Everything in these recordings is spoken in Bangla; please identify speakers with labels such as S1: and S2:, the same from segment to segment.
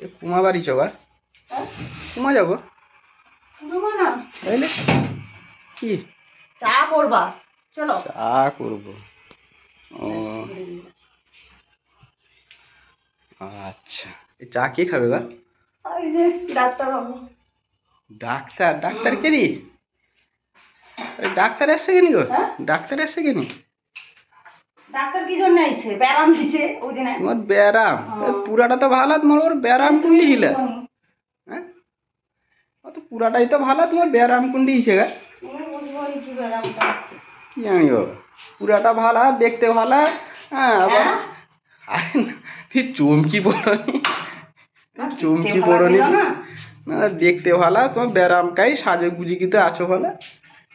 S1: এ কুমা বাড়ি চবা
S2: হ্যাঁ?
S1: কুমা যাব?
S2: না।
S1: তাইলে? কি?
S2: চা করবা। চলো।
S1: চা করব। ও। আচ্ছা। এই চা কে খাবে গা?
S2: Doctor
S1: doctor? ডাক্তার কে ডাক্তার এসছে কেনি গো?
S2: হ্যাঁ?
S1: ডাক্তার এসছে কেনি
S2: ডাক্তার কি জন্য আইছে? ব্যারাম দিছে ওই দিন
S1: তোমার ব্যারাম
S2: হ্যাঁ।
S1: পুরাটা তো ভালো তোমার ওর ব্যারাম কুন্ডি ছিল হ্যাঁ? তো পুরাটাই তো ভালো তোমার ব্যারাম কুন্ডি হিসে গা।
S2: কি
S1: পুরাটা ভালো দেখতে ভালো হ্যাঁ আবার
S2: হ্যাঁ?
S1: আরে না, তুই চমকি পড়নি। চমকি পড়নি।
S2: না।
S1: দেখতে ভালো তোমার ব্যারাম কাই সাজে গুজিকিতে আছো ভালো।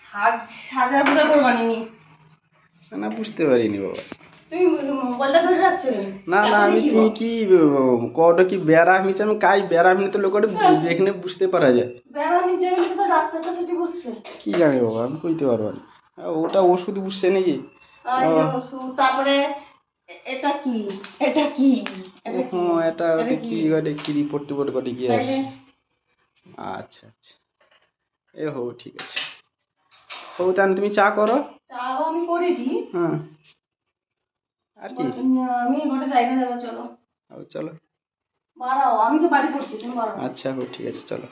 S2: সাজ সাজা গুলো করবা নি
S1: না। বুঝতে পারিনি বাবা? না না আমি তুমি কি কটা কি ব্যারাম হিসেবে আমি কাই বেড়া ব্যারাম তো লোকটা দেখলে বুঝতে পারা যায়। কি জানি বাবা আমি কইতে পারব না। ওটা ওষুধ বুঝছে নাকি?
S2: তারপরে এটা কি? এটা কি? এটা কি?
S1: এটা কি? রিপোর্ট টিপোর্ট ঘটে কি আছে? আচ্ছা আচ্ছা। এ হো ঠিক আছে। হৌ তাহলে তুমি চা করো।
S2: চাও কি করে দিই
S1: হ্যাঁ। আর কি?
S2: আমি গোটা জায়গা যাব চলো।
S1: ও, চলো।
S2: বাড়াও আমি তো বাড়ি করছি তুমি বাড়াও।
S1: আচ্ছা ঠিক আছে চলো।